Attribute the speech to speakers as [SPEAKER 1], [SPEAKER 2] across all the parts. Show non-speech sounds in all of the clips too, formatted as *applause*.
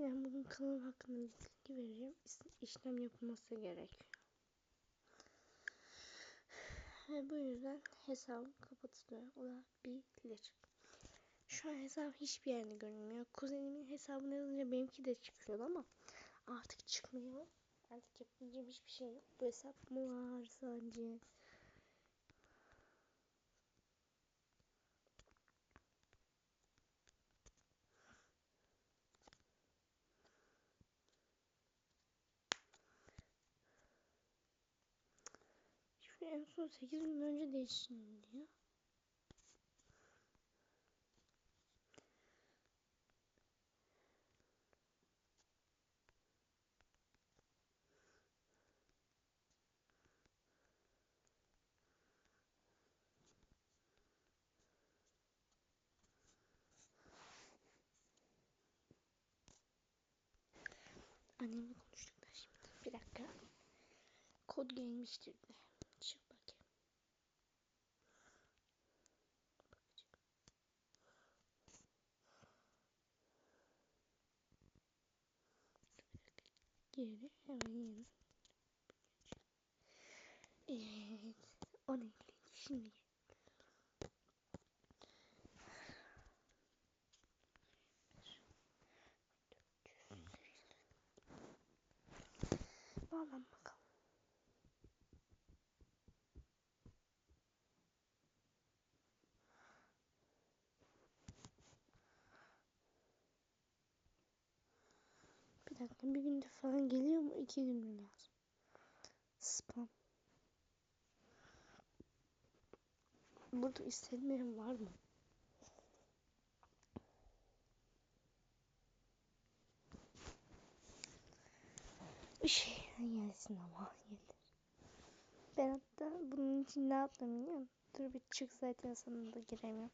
[SPEAKER 1] Şimdi bunun kanal hakkında bilgi vereceğim. İşlem yapılması gerekiyor. Ve bu yüzden hesabım kapatılıyor olabilir. Şu an hesabım hiçbir yerde görünmüyor. Kuzenimin hesabını yazınca benimki de çıkıyor ama artık çıkmıyor. Artık yapabileceğim hiçbir şey yok. Bu hesap mı var sadece? Şu en son 8 gün önce değişsin diyor. Annemle konuştuk da şimdi. Bir dakika. Kod gelmiştir. Çık bakayım. Bakacağım. Geri hemen yeni. Evet. O neydi? Şimdi dakika bir günde falan geliyor mu? İki gün mü lazım? Spam. Burada istediğim var mı? Bir şey gelsin ama yeter. Ben hatta bunun için ne yaptım biliyor musun? Dur bir çık zaten sonunda giremiyorum.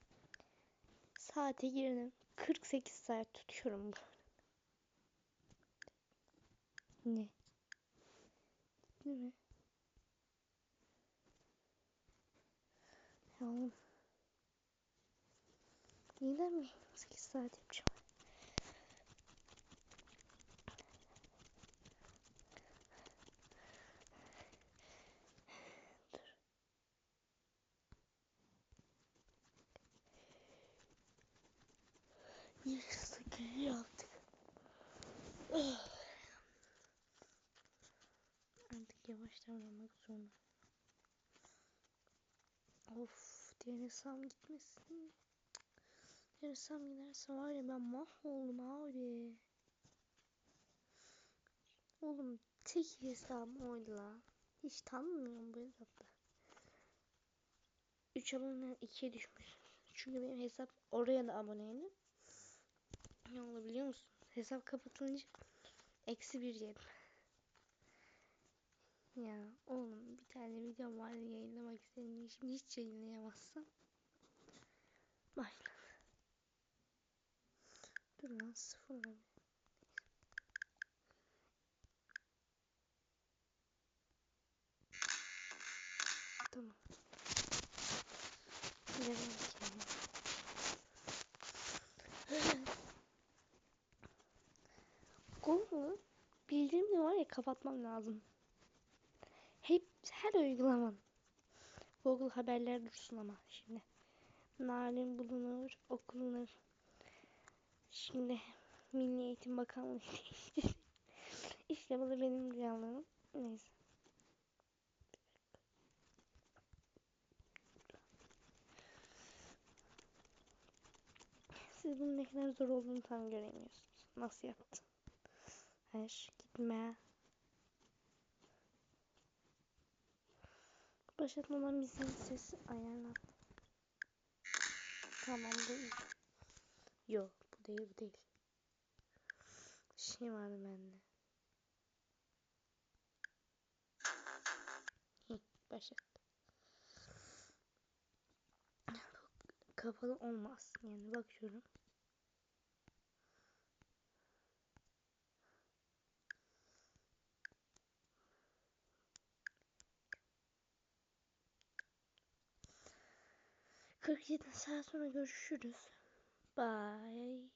[SPEAKER 1] Saate girdim. 48 saat tutuyorum bu. Ne? Değil mi? Ya oğlum. Neden mi? 8 saat yapacağım. Bir sıkıntı yaptık. Artık yavaş davranmak zorunda. Of hesabım gitmesin. Hesabım giderse var ya ben mahvoldum abi. Oğlum tek hesabım oydu la. Hiç tanımıyorum bu hesapta. 3 abone 2'ye düşmüş. Çünkü benim hesap oraya da aboneydim. Ne olabiliyor musun? Hesap kapatılınca eksi bir yedim. Ya oğlum bir tane video vardı yayınlamak istedim. Şimdi hiç yayınlayamazsam. Başla. Dur lan sıfırla. Tamam. Devam Google *laughs* bildiğimde var ya kapatmam lazım. Hep her uygulaman. Google haberler dursun ama şimdi. Narin bulunur, okunur. Şimdi Milli Eğitim Bakanlığı *laughs* işte bu da benim rüyalarım. Neyse. Siz bunun ne kadar zor olduğunu tam göremiyorsunuz. Nasıl yaptım? Her gitme. Başlatmadan bizim sesi ayarladım. Tamam bu. Yok bu değil bu değil. Şey vardı bende. Hı, başlat. Kapalı olmaz. Yani bakıyorum. Kırk yedi saat sonra görüşürüz. Bye.